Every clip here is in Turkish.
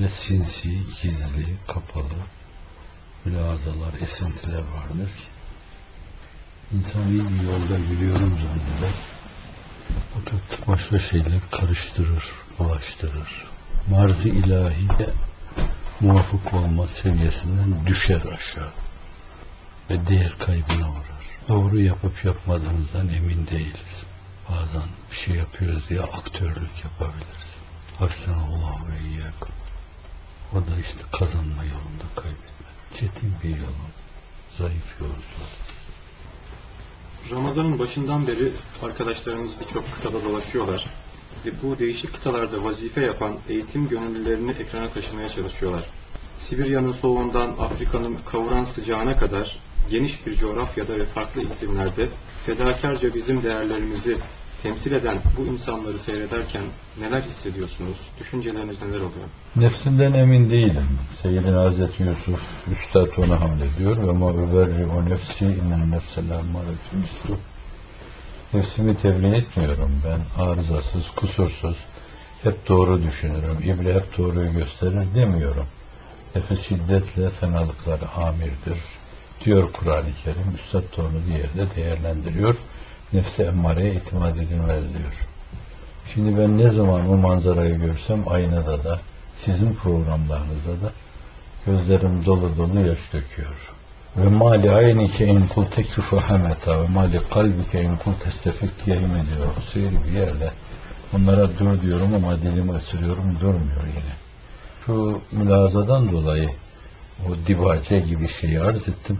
böyle sinsi, gizli, kapalı mülazalar, esintiler vardır ki insan iyi bir yolda yürüyorum zanneder. Fakat başka şeyler karıştırır, bulaştırır. Marz-ı ilahiye muvafık olma seviyesinden düşer aşağı ve değer kaybına uğrar. Doğru yapıp yapmadığımızdan emin değiliz. Bazen bir şey yapıyoruz diye aktörlük yapabiliriz. Hafizanallah ve iyyakum. O da işte kazanma yolunda kaybetme. Çetin bir yolun, zayıf yolculuk. Ramazan'ın başından beri arkadaşlarımız birçok kıtada dolaşıyorlar. Ve bu değişik kıtalarda vazife yapan eğitim gönüllülerini ekrana taşımaya çalışıyorlar. Sibirya'nın soğuğundan Afrika'nın kavuran sıcağına kadar geniş bir coğrafyada ve farklı iklimlerde fedakarca bizim değerlerimizi temsil eden bu insanları seyrederken neler hissediyorsunuz? Düşünceleriniz neler oluyor? Nefsimden emin değilim. Seyyidina Hazreti Yusuf Üstad ona hamlediyor ve ma überri o nefsi innen nefsel ammaretü mislu. Nefsimi tebliğ etmiyorum ben. Arızasız, kusursuz. Hep doğru düşünürüm. İble hep doğruyu gösterir demiyorum. Nefis şiddetle fenalıkları amirdir. Diyor Kur'an-ı Kerim. Üstad da onu bir yerde değerlendiriyor. Nefse emmareye itimat edilmez diyor. Şimdi ben ne zaman o manzarayı görsem aynada da sizin programlarınızda da gözlerim dolu dolu yaş döküyor. Ve mali aynike in kul teküfü hameta ve mali kalbike in kul testefik yerim ediyor. Seyir bir yerde. Onlara dur diyorum ama dilimi ısırıyorum durmuyor yine. Şu mülazadan dolayı o dibace gibi şeyi arz ettim.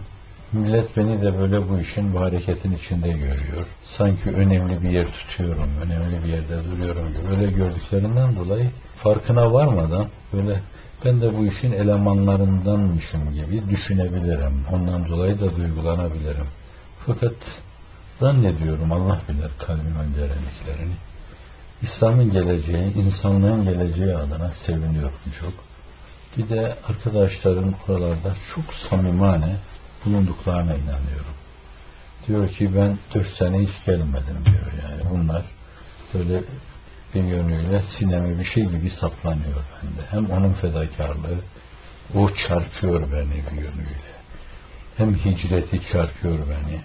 Millet beni de böyle bu işin bu hareketin içinde görüyor. Sanki önemli bir yer tutuyorum, önemli bir yerde duruyorum gibi. Öyle gördüklerinden dolayı farkına varmadan böyle ben de bu işin elemanlarındanmışım gibi düşünebilirim. Ondan dolayı da duygulanabilirim. Fakat zannediyorum Allah bilir kalbimin derinliklerini. İslam'ın geleceği, insanlığın geleceği adına seviniyorum çok. Bir de arkadaşların oralarda çok samimane bulunduklarına inanıyorum. Diyor ki ben dört sene hiç gelmedim diyor yani. Bunlar böyle bir yönüyle sineme bir şey gibi saplanıyor bende. Hem onun fedakarlığı, o çarpıyor beni bir yönüyle. Hem hicreti çarpıyor beni.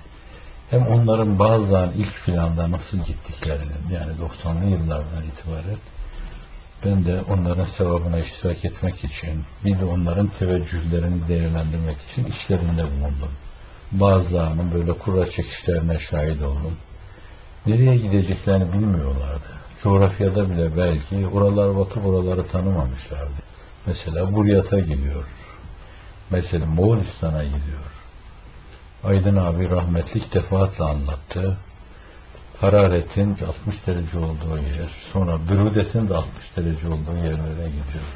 Hem onların bazen ilk planda nasıl gittiklerinin yani 90'lı yıllardan itibaren ben de onların sevabına iştirak etmek için, bir de onların teveccühlerini değerlendirmek için işlerinde bulundum. Bazılarının böyle kura çekişlerine şahit oldum. Nereye gideceklerini bilmiyorlardı. Coğrafyada bile belki oralar bakıp oraları tanımamışlardı. Mesela Buryat'a gidiyor. Mesela Moğolistan'a gidiyor. Aydın abi rahmetlik defaatle anlattı hararetin 60 derece olduğu yer, sonra bürüdetin de 60 derece olduğu yerlere gidiyor.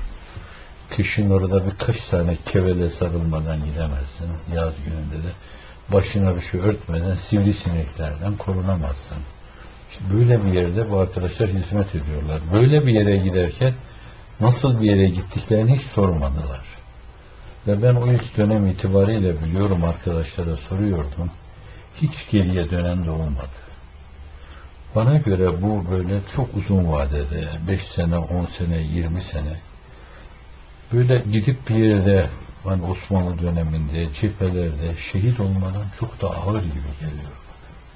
Kışın orada birkaç tane kevele sarılmadan gidemezsin. Yaz gününde de başına bir şey örtmeden sivrisineklerden korunamazsın. İşte böyle bir yerde bu arkadaşlar hizmet ediyorlar. Böyle bir yere giderken nasıl bir yere gittiklerini hiç sormadılar. Ve ben o ilk dönem itibariyle biliyorum arkadaşlara soruyordum. Hiç geriye dönen de olmadı. Bana göre bu böyle çok uzun vadede, 5 sene, 10 sene, 20 sene böyle gidip bir yerde hani Osmanlı döneminde, cephelerde şehit olmadan çok da ağır gibi geliyor.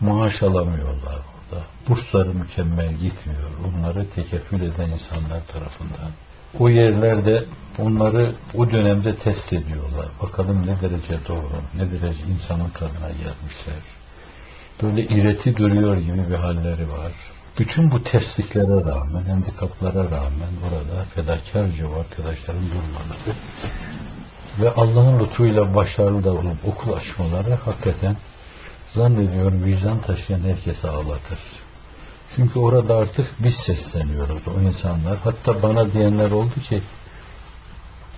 Maaş alamıyorlar orada. Bursları mükemmel gitmiyor. Onları tekeffül eden insanlar tarafından. O yerlerde onları o dönemde test ediyorlar. Bakalım ne derece doğru, ne derece insanın kadına gelmişler böyle ireti duruyor gibi bir halleri var. Bütün bu tersliklere rağmen, handikaplara rağmen burada fedakarca o arkadaşların durmaları ve Allah'ın lütfuyla başarılı da olup okul açmaları hakikaten zannediyorum vicdan taşıyan herkese ağlatır. Çünkü orada artık biz sesleniyoruz o insanlar. Hatta bana diyenler oldu ki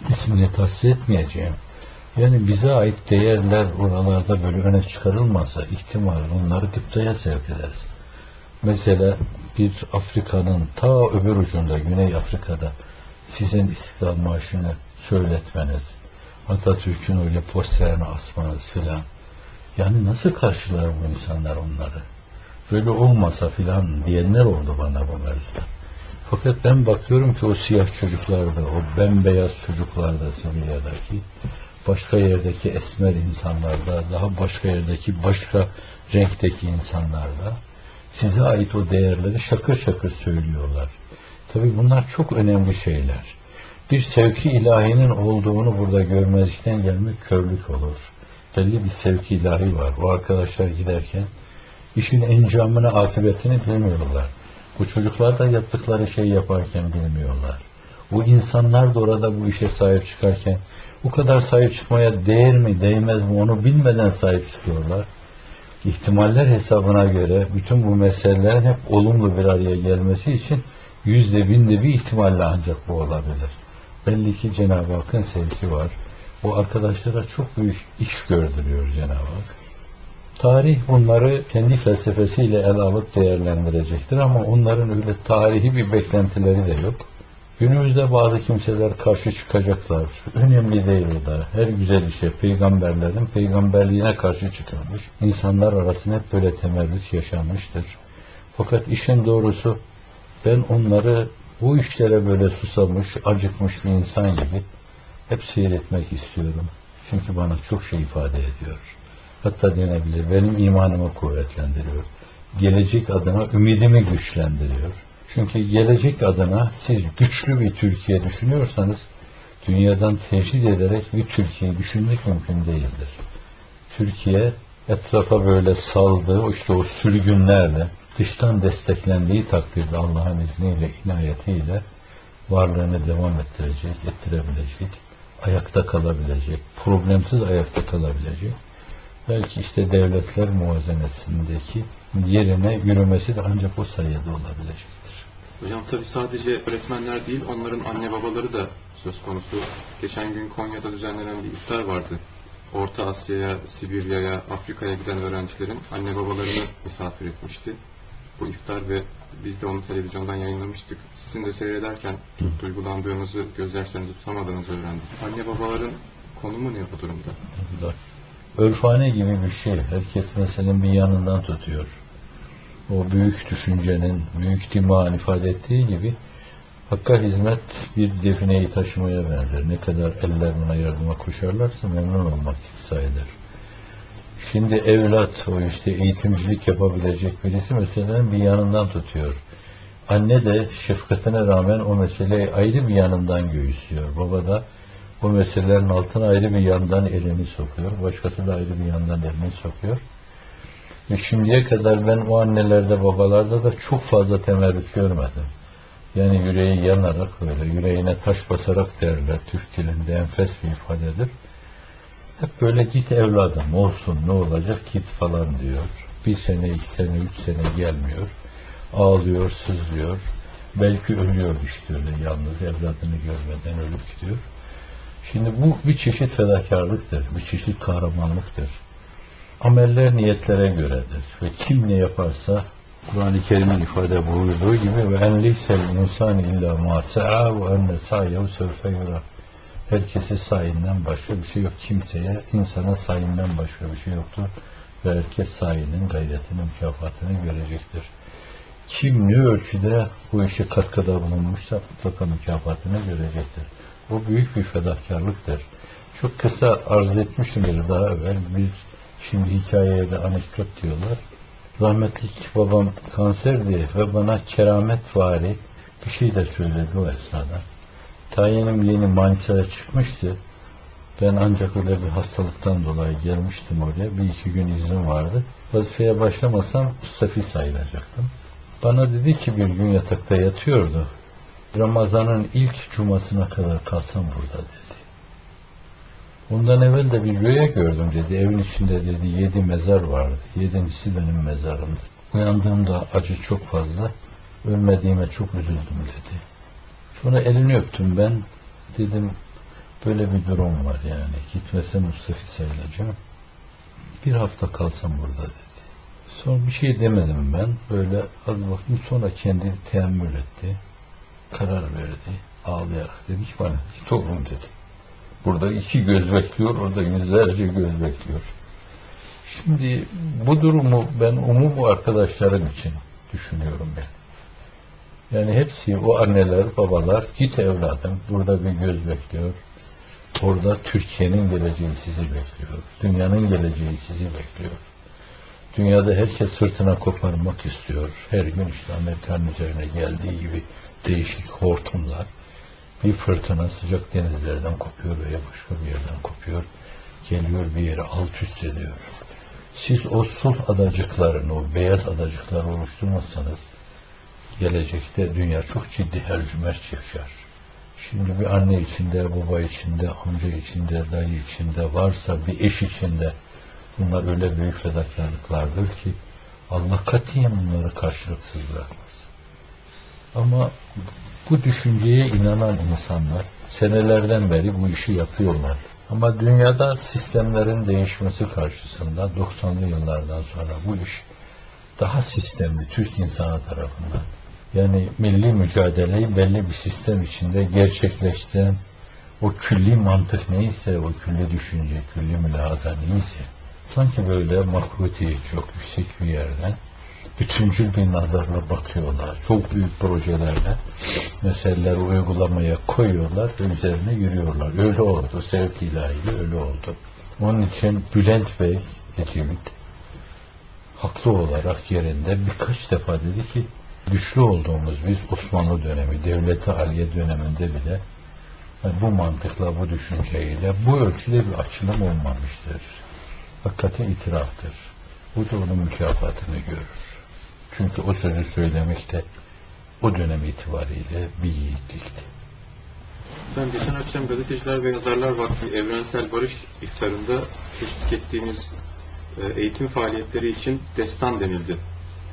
ismini tahsis etmeyeceğim. Yani bize ait değerler oralarda böyle öne çıkarılmasa ihtimal onları gıptaya sevk ederiz. Mesela bir Afrika'nın ta öbür ucunda, Güney Afrika'da sizin istiklal marşını söyletmeniz, Atatürk'ün öyle posterini asmanız filan. Yani nasıl karşılar bu insanlar onları? Böyle olmasa filan diyenler oldu bana bu mevzuda. Fakat ben bakıyorum ki o siyah çocuklarda, o bembeyaz çocuklarda Sibirya'daki, başka yerdeki esmer insanlarda, daha başka yerdeki başka renkteki insanlarda size ait o değerleri şakır şakır söylüyorlar. Tabii bunlar çok önemli şeyler. Bir sevki ilahinin olduğunu burada görmezlikten gelmek körlük olur. Belli bir sevki ilahi var. O arkadaşlar giderken işin encamını, akıbetini bilmiyorlar. Bu çocuklar da yaptıkları şeyi yaparken bilmiyorlar. Bu insanlar da orada bu işe sahip çıkarken bu kadar sahip çıkmaya değer mi, değmez mi onu bilmeden sahip çıkıyorlar. İhtimaller hesabına göre bütün bu meselelerin hep olumlu bir araya gelmesi için yüzde binde bir ihtimalle ancak bu olabilir. Belli ki Cenab-ı Hakk'ın sevki var. O arkadaşlara çok büyük iş gördürüyor Cenab-ı Hak. Tarih bunları kendi felsefesiyle ele alıp değerlendirecektir ama onların öyle tarihi bir beklentileri de yok. Günümüzde bazı kimseler karşı çıkacaklar. Önemli değil o da. Her güzel işe peygamberlerin peygamberliğine karşı çıkılmış. İnsanlar arasında hep böyle temerrüt yaşanmıştır. Fakat işin doğrusu ben onları bu işlere böyle susamış, acıkmış bir insan gibi hep seyretmek istiyorum. Çünkü bana çok şey ifade ediyor. Hatta denebilir benim imanımı kuvvetlendiriyor. Gelecek adına ümidimi güçlendiriyor. Çünkü gelecek adına siz güçlü bir Türkiye düşünüyorsanız dünyadan tecrid ederek bir Türkiye'yi düşünmek mümkün değildir. Türkiye etrafa böyle saldığı işte o sürgünlerle dıştan desteklendiği takdirde Allah'ın izniyle, inayetiyle varlığını devam ettirecek, ettirebilecek, ayakta kalabilecek, problemsiz ayakta kalabilecek. Belki işte devletler muazenesindeki yerine yürümesi de ancak o sayede olabilecektir. Hocam tabi sadece öğretmenler değil, onların anne babaları da söz konusu. Geçen gün Konya'da düzenlenen bir iftar vardı. Orta Asya'ya, Sibirya'ya, Afrika'ya giden öğrencilerin anne babalarını misafir etmişti. Bu iftar ve biz de onu televizyondan yayınlamıştık. Sizin de seyrederken duygulandığınızı, gözyaşlarınızı tutamadığınızı öğrendik. Anne babaların konumu ne bu durumda? Örfane gibi bir şey. Herkes meselenin bir yanından tutuyor. O büyük düşüncenin, büyük dimağın ifade ettiği gibi Hakka hizmet bir defineyi taşımaya benzer. Ne kadar eller buna yardıma koşarlarsa memnun olmak eder. Şimdi evlat, o işte eğitimcilik yapabilecek birisi meselenin bir yanından tutuyor. Anne de şefkatine rağmen o meseleyi ayrı bir yanından göğüslüyor. Baba da bu meselelerin altına ayrı bir yandan elini sokuyor. Başkası da ayrı bir yandan elini sokuyor. Ve şimdiye kadar ben o annelerde, babalarda da çok fazla temerrüt görmedim. Yani yüreği yanarak böyle, yüreğine taş basarak derler. Türk dilinde enfes bir ifadedir. Hep böyle git evladım olsun ne olacak git falan diyor. Bir sene, iki sene, üç sene gelmiyor. Ağlıyor, sızlıyor. Belki ölüyor işte öyle yalnız evladını görmeden ölüp gidiyor. Şimdi bu bir çeşit fedakarlıktır, bir çeşit kahramanlıktır. Ameller niyetlere göredir ve kim ne yaparsa Kur'an-ı Kerim'in ifade buyurduğu gibi ve en liysel insan illa ma sa'a ve enne sa'yehu sevfe yura. Herkesi sayinden başka bir şey yok. Kimseye, insana sayinden başka bir şey yoktur. Ve herkes sayinin, gayretinin mükafatını görecektir. Kim ne ölçüde bu işe katkıda bulunmuşsa mutlaka mükafatını görecektir. Bu büyük bir fedakarlıktır. Çok kısa arz etmişimdir daha evvel. Bir şimdi hikayeye de anekdot diyorlar. Rahmetli babam kanserdi ve bana keramet vari bir şey de söyledi o esnada. Tayinim yeni Manisa'ya çıkmıştı. Ben ancak öyle bir hastalıktan dolayı gelmiştim oraya. Bir iki gün izin vardı. Vazifeye başlamasam istafi sayılacaktım. Bana dedi ki bir gün yatakta yatıyordu. Ramazan'ın ilk cumasına kadar kalsam burada dedi. Ondan evvel de bir rüya gördüm dedi. Evin içinde dedi yedi mezar vardı. Yedincisi benim mezarımdı. Uyandığımda acı çok fazla. Ölmediğime çok üzüldüm dedi. Sonra elini öptüm ben. Dedim böyle bir durum var yani. Gitmesem Mustafa sayılacağım. Bir hafta kalsam burada dedi. Sonra bir şey demedim ben. Böyle az baktım sonra kendini teemmül etti. Karar verdi. Ağlayarak dedi ki bana git oğlum dedi. Burada iki göz bekliyor, orada yüzlerce göz bekliyor. Şimdi bu durumu ben umum arkadaşlarım için düşünüyorum ben. Yani hepsi o anneler, babalar git evladım burada bir göz bekliyor. Orada Türkiye'nin geleceği sizi bekliyor. Dünyanın geleceği sizi bekliyor. Dünyada herkes sırtına koparmak istiyor. Her gün işte Amerika'nın üzerine geldiği gibi değişik hortumlar. Bir fırtına sıcak denizlerden kopuyor veya başka bir yerden kopuyor. Geliyor bir yere alt üst ediyor. Siz o sulh adacıklarını, o beyaz adacıkları oluşturmazsanız gelecekte dünya çok ciddi hercümerç yaşar. Şimdi bir anne içinde, baba içinde, amca içinde, dayı içinde, varsa bir eş içinde bunlar öyle büyük fedakarlıklardır ki Allah katiyen bunları karşılıksız bırakmaz. Ama bu düşünceye inanan insanlar senelerden beri bu işi yapıyorlar. Ama dünyada sistemlerin değişmesi karşısında 90'lı yıllardan sonra bu iş daha sistemli Türk insanı tarafından yani milli mücadeleyi belli bir sistem içinde gerçekleştiren o külli mantık neyse, o külli düşünce, külli mülahaza neyse, sanki böyle makruti çok yüksek bir yerden bütüncül bir nazarla bakıyorlar. Çok büyük projelerle meseleleri uygulamaya koyuyorlar ve üzerine yürüyorlar. Öyle oldu. Sevk ilahiyle öyle oldu. Onun için Bülent Bey Ecevit haklı olarak yerinde birkaç defa dedi ki güçlü olduğumuz biz Osmanlı dönemi, Devleti Aliye döneminde bile bu mantıkla, bu düşünceyle bu ölçüde bir açılım olmamıştır. Hakikaten itiraftır. Bu da onun mükafatını görür. Çünkü o sözü söylemek de o dönem itibariyle bir yiğitlikti. Ben geçen akşam Gazeteciler ve Yazarlar Vakfı Evrensel Barış iftarında teşvik ettiğiniz e, eğitim faaliyetleri için destan denildi.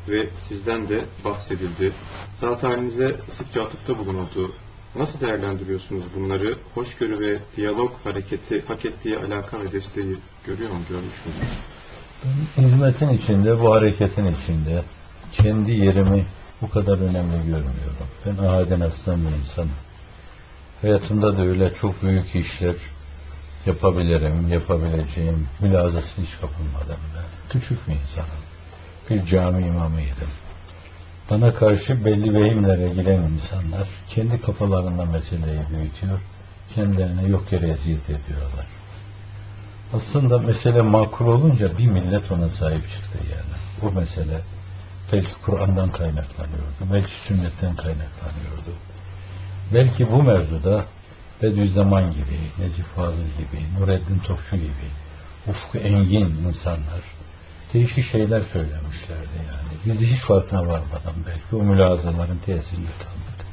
Ve sizden de bahsedildi. Zat halinize sıkça atıfta bulunuldu. Nasıl değerlendiriyorsunuz bunları? Hoşgörü ve diyalog hareketi hak ettiği alaka ve desteği görüyor mu, görmüş müsünüz? Hizmetin içinde, bu hareketin içinde kendi yerimi bu kadar önemli görmüyorum. Ben ahaden aslan bir insanım. Hayatımda da öyle çok büyük işler yapabilirim, yapabileceğim mülazası hiç kapılmadım ben. Küçük bir insanım. Bir cami imamıydım. Bana karşı belli vehimlere giren insanlar kendi kafalarında meseleyi büyütüyor, kendilerine yok yere eziyet ediyorlar. Aslında mesele makul olunca bir millet ona sahip çıktı yani. Bu mesele belki Kur'an'dan kaynaklanıyordu, belki sünnetten kaynaklanıyordu. Belki bu mevzuda Bediüzzaman gibi, Necip Fazıl gibi, Nureddin Topçu gibi, ufku engin insanlar değişik şeyler söylemişlerdi yani. Biz de hiç farkına varmadan belki o mülazaların tesirinde kaldık.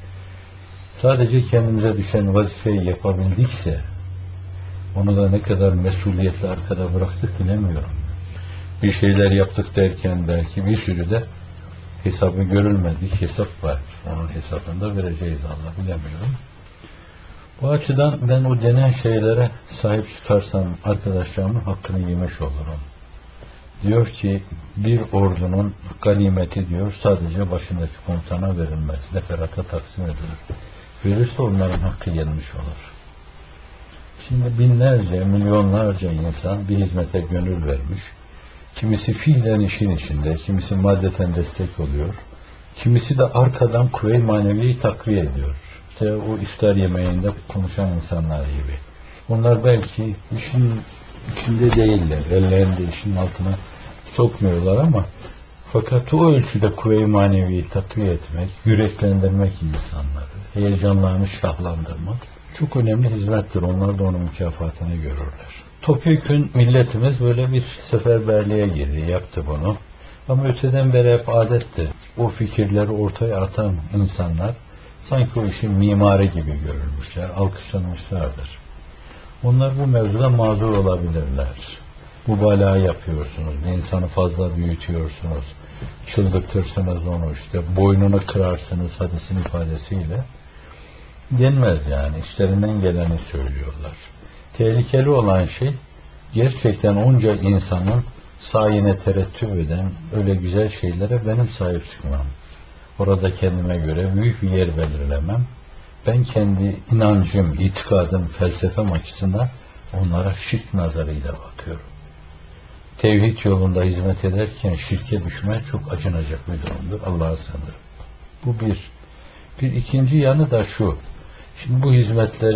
Sadece kendimize düşen vazifeyi yapabildikse onu da ne kadar mesuliyetle arkada bıraktık bilemiyorum. Bir şeyler yaptık derken belki bir sürü de hesabı görülmedik hesap var. Onun hesabını da vereceğiz Allah bilemiyorum. Bu açıdan ben o denen şeylere sahip çıkarsam arkadaşlarımın hakkını yemiş olurum. Diyor ki bir ordunun ganimeti diyor sadece başındaki komutana verilmez. Deferata taksim edilir. Verirse onların hakkı gelmiş olur. Şimdi binlerce, milyonlarca insan bir hizmete gönül vermiş. Kimisi fiilen işin içinde, kimisi maddeten destek oluyor. Kimisi de arkadan kuvve-i maneviyi takviye ediyor. İşte o iftar yemeğinde konuşan insanlar gibi. Onlar belki işin içinde değiller. Ellerini de işin altına sokmuyorlar ama fakat o ölçüde kuvve-i maneviyi takviye etmek, yüreklendirmek insanları, heyecanlarını şahlandırmak çok önemli hizmettir. Onlar da onun mükafatını görürler. Topyekün milletimiz böyle bir seferberliğe girdi, yaptı bunu. Ama öteden beri hep adetti. O fikirleri ortaya atan insanlar sanki o işin mimarı gibi görülmüşler, alkışlanmışlardır. Onlar bu mevzuda mazur olabilirler. Mübalağa yapıyorsunuz, insanı fazla büyütüyorsunuz, çıldırtırsınız onu işte, boynunu kırarsınız hadisin ifadesiyle. Denmez yani, işlerinden geleni söylüyorlar. Tehlikeli olan şey, gerçekten onca insanın sayine terettüp eden öyle güzel şeylere benim sahip çıkmam. Orada kendime göre büyük bir yer belirlemem. Ben kendi inancım, itikadım, felsefem açısından onlara şirk nazarıyla bakıyorum. Tevhid yolunda hizmet ederken şirke düşmek çok acınacak bir durumdur. Allah'a sığınırım. Bu bir. Bir ikinci yanı da şu. Şimdi bu hizmetleri